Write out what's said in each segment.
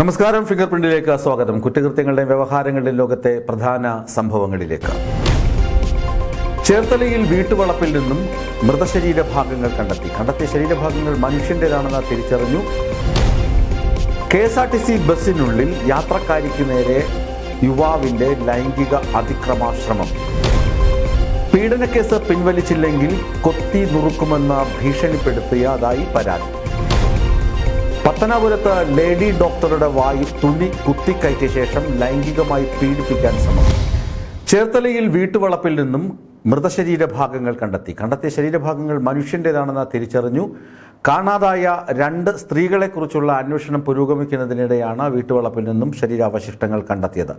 നമസ്കാരം ഫിംഗർ പ്രിന്റിലേക്ക് സ്വാഗതം. കുറ്റകൃത്യങ്ങളുടെയും വ്യവഹാരങ്ങളുടെയും ലോകത്തെ പ്രധാന സംഭവങ്ങളിലേക്ക്. ചേർത്തലയിൽ വീട്ടുവളപ്പിൽ നിന്നും മൃതശരീര ഭാഗങ്ങൾ കണ്ടെത്തി. കണ്ടെത്തിയ ശരീരഭാഗങ്ങൾ മനുഷ്യന്റേതാണെന്ന് തിരിച്ചറിഞ്ഞു. K S R T C ബസ്സിനുള്ളിൽ യാത്രക്കാരിക്ക് നേരെ യുവാവിന്റെ ലൈംഗിക അതിക്രമാശ്രമം. പീഡനക്കേസ് പിൻവലിച്ചില്ലെങ്കിൽ കൊത്തി നുറുക്കുമെന്ന് ഭീഷണിപ്പെടുത്തിയതായി പരാതി. പത്തനാപുരത്ത് ലേഡി ഡോക്ടറുടെ വായിൽ തുണി കുത്തിക്കയറ്റിയ ശേഷം ലൈംഗികമായി പീഡിപ്പിക്കാൻ ശ്രമം. ചേർത്തലയിൽ വീട്ടുവളപ്പിൽ നിന്നും മൃതശരീര ഭാഗങ്ങൾ കണ്ടെത്തി. കണ്ടെത്തിയ ശരീരഭാഗങ്ങൾ മനുഷ്യന്റേതാണെന്ന് തിരിച്ചറിഞ്ഞു. കാണാതായ രണ്ട് സ്ത്രീകളെക്കുറിച്ചുള്ള അന്വേഷണം പുരോഗമിക്കുന്നതിനിടെയാണ് വീട്ടുവളപ്പിൽ നിന്നും ശരീരാവശിഷ്ടങ്ങൾ കണ്ടെത്തിയത്.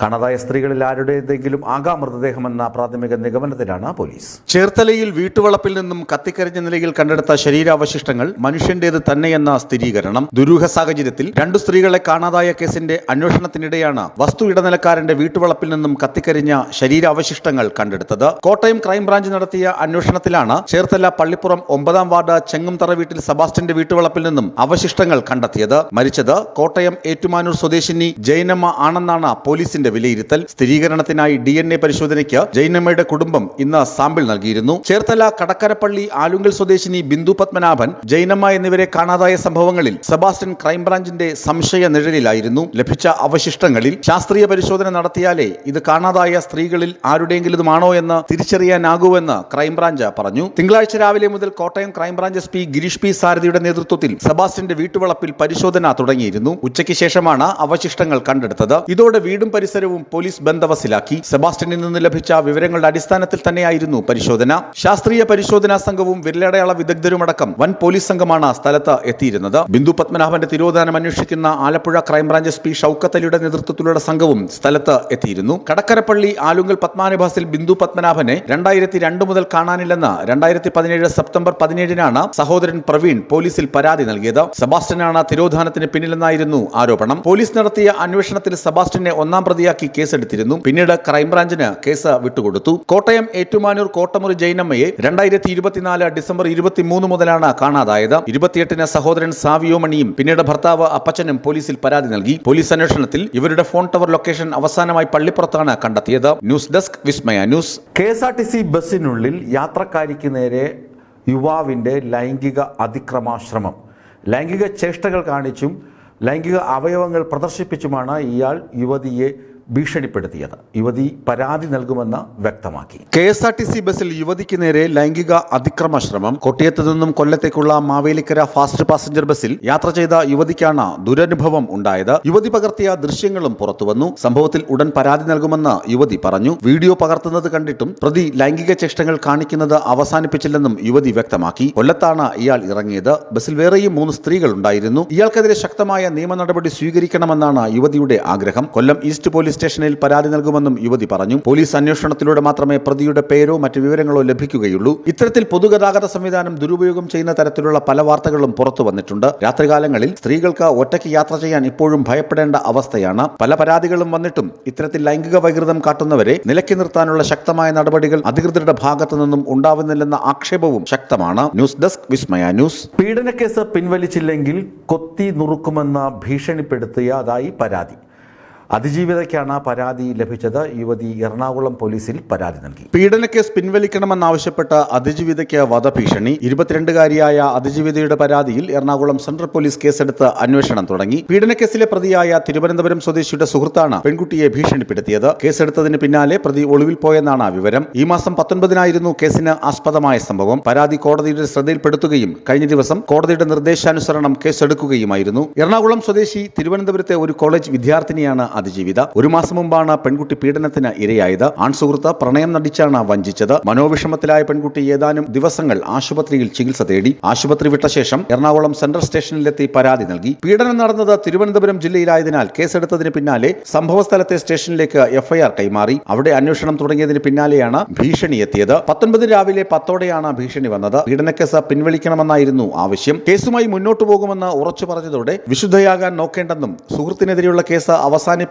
കാണാതായ സ്ത്രീകളിൽ ആരുടേതെങ്കിലും ആകാം മൃതദേഹമെന്ന പ്രാഥമിക നിഗമനത്തിലാണ് പോലീസ്. ചേർത്തലയിൽ വീട്ടുവളപ്പിൽ നിന്നും കത്തിക്കരിഞ്ഞ നിലയിൽ കണ്ടെടുത്ത ശരീരാവശിഷ്ടങ്ങൾ മനുഷ്യന്റേത് തന്നെയെന്ന സ്ഥിരീകരണം. ദുരൂഹ സാഹചര്യത്തിൽ രണ്ടു സ്ത്രീകളെ കാണാതായ കേസിന്റെ അന്വേഷണത്തിനിടെയാണ് വസ്തു ഇടനിലക്കാരന്റെ വീട്ടുവളപ്പിൽ നിന്നും കത്തിക്കരിഞ്ഞ ശരീരാവശിഷ്ടങ്ങൾ കണ്ടെടുത്തത്. കോട്ടയം ക്രൈംബ്രാഞ്ച് നടത്തിയ അന്വേഷണത്തിലാണ് ചേർത്തല പള്ളിപ്പുറം ഒമ്പതാം വാർഡ് ചെങ്ങുംതറ വീട്ടിൽ സബാസ്റ്റന്റെ വീട്ടുവളപ്പിൽ നിന്നും അവശിഷ്ടങ്ങൾ കണ്ടെത്തിയത്. മരിച്ചത് കോട്ടയം ഏറ്റുമാനൂർ സ്വദേശിനി ജയനമ്മ ആണെന്നാണ് പോലീസിന്റെ വിലയിരുത്തൽ സ്ഥിരീകരണത്തിനായി ഡി എൻ എ പരിശോധനയ്ക്ക് ജൈനമ്മയുടെ കുടുംബം ഇന്ന് സാമ്പിൾ നൽകിയിരുന്നു. ചേർത്തല കടക്കരപ്പള്ളി ആലുങ്കൽ സ്വദേശിനി ബിന്ദു പത്മനാഭൻ ജൈനമ്മ എന്നിവരെ കാണാതായ സംഭവങ്ങളിൽ സെബാസ്റ്റ്യൻ ക്രൈംബ്രാഞ്ചിന്റെ സംശയ നിഴലിലായിരുന്നു ലഭിച്ച അവശിഷ്ടങ്ങളിൽ. ശാസ്ത്രീയ പരിശോധന നടത്തിയാലേ ഇത് കാണാതായ സ്ത്രീകളിൽ ആരുടെയെങ്കിലുമാണോ എന്ന് തിരിച്ചറിയാനാകൂവെന്ന് ക്രൈംബ്രാഞ്ച് പറഞ്ഞു. തിങ്കളാഴ്ച രാവിലെ മുതൽ Kottayam crime branch S P Girish P സാരഥിയുടെ നേതൃത്വത്തിൽ സെബാസ്റ്റ്യന്റെ വീട്ടുവളപ്പിൽ പരിശോധന തുടങ്ങിയിരുന്നു. ഉച്ചയ്ക്ക് ശേഷമാണ് അവശിഷ്ടങ്ങൾ കണ്ടെടുത്തത്. ഇതോടെ വീടും പരിസരവും പോലീസ് ബന്ധവസിലാക്കി സെബാസ്റ്റ്യനിൽ നിന്ന് ലഭിച്ച വിവരങ്ങളുടെ അടിസ്ഥാനത്തിൽ തന്നെയായിരുന്നു പരിശോധന. ശാസ്ത്രീയ പരിശോധനാ സംഘവും വിരലടയാള വിദഗ്ധരുമടക്കം വൻ പോലീസ് സംഘമാണ് സ്ഥലത്ത് എത്തിയിരുന്നത്. ബിന്ദു പത്മനാഭന്റെ തിരോധാനം അന്വേഷിക്കുന്ന Alappuzha crime branch S P Shoukath അലിയുടെ നേതൃത്വത്തിലുള്ള സംഘവും സ്ഥലത്ത് എത്തിയിരുന്നു. കടക്കരപ്പള്ളി ആലുങ്കൽ പത്മാനിഭാസിൽ ബിന്ദു പത്മനാഭനെ രണ്ടായിരത്തി രണ്ട് മുതൽ കാണാനില്ലെന്ന് രണ്ടായിരത്തി പതിനേഴ് സെപ്റ്റംബർ പതിനേഴിനാണ് സഹോദരൻ പ്രവീൺ പോലീസിൽ പരാതി നൽകിയത്. സെബാസ്റ്റ്യനാണ് തിരോധാനത്തിന് പിന്നിലെന്നായിരുന്നു ആരോപണം. പോലീസ് നടത്തിയ അന്വേഷണത്തിൽ സെബാസ്റ്റ്യനെ ഒന്നാം പ്രതിയാക്കി കേസെടുത്തിരുന്നു. പിന്നീട് ക്രൈംബ്രാഞ്ചിന് കേസ് വിട്ടുകൊടുത്തു. കോട്ടയം ഏറ്റുമാനൂർ കോട്ടമുറി ജൈനമ്മയെ രണ്ടായിരത്തി ഇരുപത്തിനാല് ഡിസംബർ ഇരുപത്തിമൂന്ന് മുതലാണ് കാണാതായത്. ഇരുപത്തിയെട്ടിന് സഹോദരൻ സാവിയോ മണിയും പിന്നീട് ഭർത്താവ് അപ്പച്ചനും പോലീസിൽ പരാതി നൽകി. പോലീസ് അന്വേഷണത്തിൽ ഇവരുടെ ഫോൺ ടവർ ലൊക്കേഷൻ അവസാനമായി പള്ളിപ്പുറത്താണ് കണ്ടെത്തിയത്. News desk Vismaya news. K S R T C ബസ്സിനുള്ളിൽ യാത്രക്കാരിക്ക് നേരെ യുവാവിന്റെ ലൈംഗിക അതിക്രമാശ്രമം. ലൈംഗിക ചേഷ്ടകൾ കാണിച്ചും ലൈംഗിക അവയവങ്ങൾ പ്രദർശിപ്പിച്ചുമാണ് ഇയാൾ യുവതിയെ ഭീഷണിപ്പെടുത്തിയത്. യുവതി പരാതി നൽകുമെന്ന് വ്യക്തമാക്കി. K S R T C ബസ്സിൽ യുവതിക്ക് നേരെ ലൈംഗിക അതിക്രമ ശ്രമം കൊട്ടിയത്ത് നിന്നും കൊല്ലത്തേക്കുള്ള മാവേലിക്കര ഫാസ്റ്റ് പാസഞ്ചർ ബസ്സിൽ യാത്ര ചെയ്ത യുവതിക്കാണ് ദുരനുഭവം ഉണ്ടായത്. യുവതി പകർത്തിയ ദൃശ്യങ്ങളും പുറത്തുവന്നു. സംഭവത്തിൽ ഉടൻ പരാതി നൽകുമെന്ന് യുവതി പറഞ്ഞു. വീഡിയോ പകർത്തുന്നത് കണ്ടിട്ടും പ്രതി ലൈംഗിക ചേഷ്ടങ്ങൾ കാണിക്കുന്നത് അവസാനിപ്പിച്ചില്ലെന്നും യുവതി വ്യക്തമാക്കി. കൊല്ലത്താണ് ഇയാൾ ഇറങ്ങിയത്. ബസ്സിൽ വേറെയും മൂന്ന് സ്ത്രീകൾ ഉണ്ടായിരുന്നു. ഇയാൾക്കെതിരെ ശക്തമായ നിയമ നടപടി സ്വീകരിക്കണമെന്നാണ് യുവതിയുടെ ആഗ്രഹം. കൊല്ലം ഈസ്റ്റ് പോലീസ് സ്റ്റേഷനിൽ പരാതി നൽകുമെന്നും യുവതി പറഞ്ഞു. പോലീസ് അന്വേഷണത്തിലൂടെ മാത്രമേ പ്രതിയുടെ പേരോ മറ്റു വിവരങ്ങളോ ലഭിക്കുകയുള്ളൂ. ഇത്തരത്തിൽ പൊതുഗതാഗത സംവിധാനം ദുരുപയോഗം ചെയ്യുന്ന തരത്തിലുള്ള പല വാർത്തകളും പുറത്തു വന്നിട്ടുണ്ട്. രാത്രികാലങ്ങളിൽ സ്ത്രീകൾക്ക് ഒറ്റയ്ക്ക് യാത്ര ചെയ്യാൻ ഇപ്പോഴും ഭയപ്പെടേണ്ട അവസ്ഥയാണ്. പല പരാതികളും വന്നിട്ടും ഇത്തരത്തിൽ ലൈംഗിക വൈകൃതം കാട്ടുന്നവരെ നിലക്കി നിർത്താനുള്ള ശക്തമായ നടപടികൾ അധികൃതരുടെ ഭാഗത്തു നിന്നും ഉണ്ടാവുന്നില്ലെന്ന ആക്ഷേപവും ശക്തമാണ്. News desk Vismaya news. പീഡനക്കേസ് പിൻവലിച്ചില്ലെങ്കിൽ കൊത്തി നുറുക്കുമെന്ന ഭീഷണിപ്പെടുത്തിയതായി പരാതി. അതിജീവിതയ്ക്കാണ് പരാതി ലഭിച്ചത്. യുവതി എറണാകുളം പോലീസിൽ പരാതി നൽകി. പീഡനക്കേസ് പിൻവലിക്കണമെന്നാവശ്യപ്പെട്ട് അതിജീവിതയ്ക്ക് വധഭീഷണി. ഇരുപത്തിരണ്ടുകാരിയായ അതിജീവിതയുടെ പരാതിയിൽ എറണാകുളം സെൻട്രൽ പോലീസ് കേസെടുത്ത് അന്വേഷണം തുടങ്ങി. പീഡനക്കേസിലെ പ്രതിയായ തിരുവനന്തപുരം സ്വദേശിയുടെ സുഹൃത്താണ് പെൺകുട്ടിയെ ഭീഷണിപ്പെടുത്തിയത്. കേസെടുത്തതിന് പിന്നാലെ പ്രതി ഒളിവിൽ പോയെന്നാണ് വിവരം. ഈ മാസം പത്തൊൻപതിനായിരുന്നു കേസിന് ആസ്പദമായ സംഭവം. പരാതി കോടതിയുടെ ശ്രദ്ധയിൽപ്പെടുത്തുകയും കഴിഞ്ഞ ദിവസം കോടതിയുടെ നിർദ്ദേശാനുസരണം കേസെടുക്കുകയുമായിരുന്നു. എറണാകുളം സ്വദേശി തിരുവനന്തപുരത്തെ ഒരു കോളേജ് വിദ്യാർത്ഥിനിയാണ് അതിജീവിത ഒരു മാസം മുമ്പാണ് പെൺകുട്ടി പീഡനത്തിന് ഇരയായത്. ആൺസുഹൃത്ത് പ്രണയം നടിച്ചാണ് വഞ്ചിച്ചത്. മനോവിഷമത്തിലായ പെൺകുട്ടി ഏതാനും ദിവസങ്ങൾ ആശുപത്രിയിൽ ചികിത്സ തേടി. ആശുപത്രി വിട്ട ശേഷം എറണാകുളം സെൻട്രൽ സ്റ്റേഷനിലെത്തി പരാതി നൽകി. പീഡനം നടന്നത് തിരുവനന്തപുരം ജില്ലയിലായതിനാൽ കേസെടുത്തതിന് പിന്നാലെ സംഭവസ്ഥലത്തെ സ്റ്റേഷനിലേക്ക് എഫ്ഐആർ കൈമാറി. അവിടെ അന്വേഷണം തുടങ്ങിയതിന് പിന്നാലെയാണ് ഭീഷണി എത്തിയത്. പത്തൊൻപത് രാവിലെ പത്തോടെയാണ് ഭീഷണി വന്നത്. പീഡനക്കേസ് പിൻവലിക്കണമെന്നായിരുന്നു ആവശ്യം. കേസുമായി മുന്നോട്ടു പോകുമെന്ന് ഉറച്ചു പറഞ്ഞതോടെ വിശുദ്ധയാകാൻ നോക്കേണ്ടെന്നും സുഹൃത്തിനെതിരെയുള്ള കേസ് അവസാനിപ്പിക്കും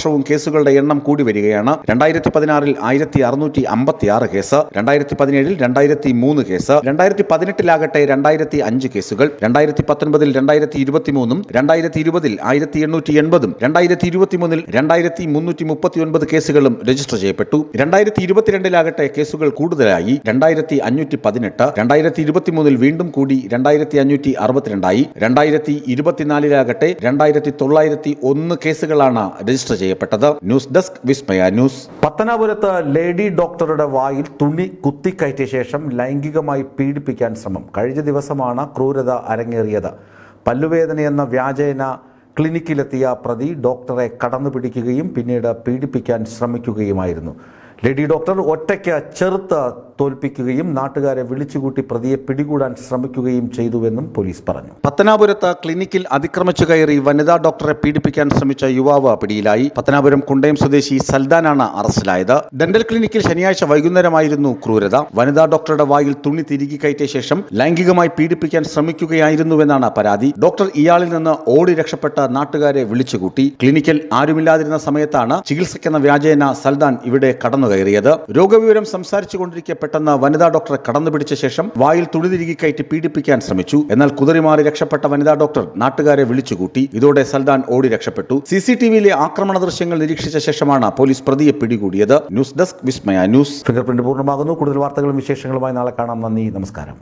ചെയ്തത് വർഷവും കേസുകളുടെ എണ്ണം കൂടി വരികയാണ്. രണ്ടായിരത്തി പതിനാറിൽ ആയിരത്തി അറുന്നൂറ്റി അമ്പത്തി ആറ് കേസ് രണ്ടായിരത്തി പതിനേഴിൽ രണ്ടായിരത്തി മൂന്ന് കേസ് രണ്ടായിരത്തി പതിനെട്ടിലാകട്ടെ രണ്ടായിരത്തി അഞ്ച് കേസുകൾ രണ്ടായിരത്തി പത്തൊൻപതിൽ രണ്ടായിരത്തി ഇരുപത്തി മൂന്നും രണ്ടായിരത്തി ഇരുപതിൽ ആയിരത്തി എണ്ണൂറ്റി എൺപതും രണ്ടായിരത്തി ഇരുപത്തിമൂന്നിൽ രണ്ടായിരത്തി മുന്നൂറ്റി മുപ്പത്തി ഒൻപത് കേസുകളും രജിസ്റ്റർ ചെയ്യപ്പെട്ടു. രണ്ടായിരത്തി ഇരുപത്തിരണ്ടിലാകട്ടെ കേസുകൾ കൂടുതലായി. രണ്ടായിരത്തി അഞ്ഞൂറ്റി പതിനെട്ട് രണ്ടായിരത്തി ഇരുപത്തിമൂന്നിൽ വീണ്ടും കൂടി രണ്ടായിരത്തി അഞ്ഞൂറ്റി അറുപത്തിരണ്ടായി രണ്ടായിരത്തി ഇരുപത്തിനാലിലാകട്ടെ രണ്ടായിരത്തി തൊള്ളായിരത്തി ഒന്ന് കേസുകളാണ് രജിസ്റ്റർ ചെയ്യപ്പെട്ടത് ന്യൂസ് ഡെസ്ക് വിസ്മയ ന്യൂസ്. പത്തനാപുരത്ത് ലേഡി ഡോക്ടറുടെ വായിൽ തുണി കുത്തിക്കയറ്റിയ ശേഷം ലൈംഗികമായി പീഡിപ്പിക്കാൻ ശ്രമം. കഴിഞ്ഞ ദിവസമാണ് ക്രൂരത അരങ്ങേറിയത്. പല്ലുവേദനയെന്ന വ്യാജേന ക്ലിനിക്കിലെത്തിയ പ്രതി ഡോക്ടറെ കടന്നു പിടിക്കുകയും പിന്നീട് പീഡിപ്പിക്കാൻ ശ്രമിക്കുകയുമായിരുന്നു. ലേഡി ഡോക്ടർ ഒറ്റയ്ക്ക് ചെറുത്ത് തോൽപ്പിക്കുകയും നാട്ടുകാരെ വിളിച്ചുകൂട്ടി പ്രതിയെ പിടികൂടാൻ ശ്രമിക്കുകയും ചെയ്തുവെന്നും പോലീസ് പറഞ്ഞു. പത്തനാപുരത്ത് ക്ലിനിക്കിൽ അതിക്രമിച്ചു കയറി വനിതാ ഡോക്ടറെ പീഡിപ്പിക്കാൻ ശ്രമിച്ച യുവാവ് പിടിയിലായി. പത്തനാപുരം കുണ്ടയം സ്വദേശി സൽദാനാണ് അറസ്റ്റിലായത്. ഡെന്റൽ ക്ലിനിക്കിൽ ശനിയാഴ്ച വൈകുന്നേരമായിരുന്നു ക്രൂരത. വനിതാ ഡോക്ടറുടെ വായിൽ തുണി തിരികെ കയറ്റിയ ശേഷം ലൈംഗികമായി പീഡിപ്പിക്കാൻ ശ്രമിക്കുകയായിരുന്നുവെന്നാണ് പരാതി. ഡോക്ടർ ഇയാളിൽ നിന്ന് ഓടി രക്ഷപ്പെട്ട നാട്ടുകാരെ വിളിച്ചുകൂട്ടി. ക്ലിനിക്കൽ ആരുമില്ലാതിരുന്ന സമയത്താണ് ചികിത്സയ്ക്കെന്ന വ്യാജേന സൽദാൻ ഇവിടെ കടന്നു കയറിയത് രോഗവിവരം സംസാരിച്ചു പെട്ടെന്ന് വനിതാ ഡോക്ടറെ കടന്നു പിടിച്ച ശേഷം വായിൽ തുണി തിരികെ കയറ്റി പീഡിപ്പിക്കാൻ ശ്രമിച്ചു. എന്നാൽ കുതിറിമാറി രക്ഷപ്പെട്ട വനിതാ ഡോക്ടർ നാട്ടുകാരെ വിളിച്ചുകൂട്ടി. ഇതോടെ സൽദാൻ ഓടി രക്ഷപ്പെട്ടു. സി സി ടി വിയിലെ ആക്രമണ ദൃശ്യങ്ങൾ നിരീക്ഷിച്ച ശേഷമാണ് പോലീസ് പ്രതിയെ പിടികൂടിയത്. News desk Vismaya news. Finger print പൂർണമാകുന്നു. കൂടുതൽ വാർത്തകളും വിശേഷങ്ങളുമായി നാളെ കാണാം. നന്ദി. നമസ്കാരം.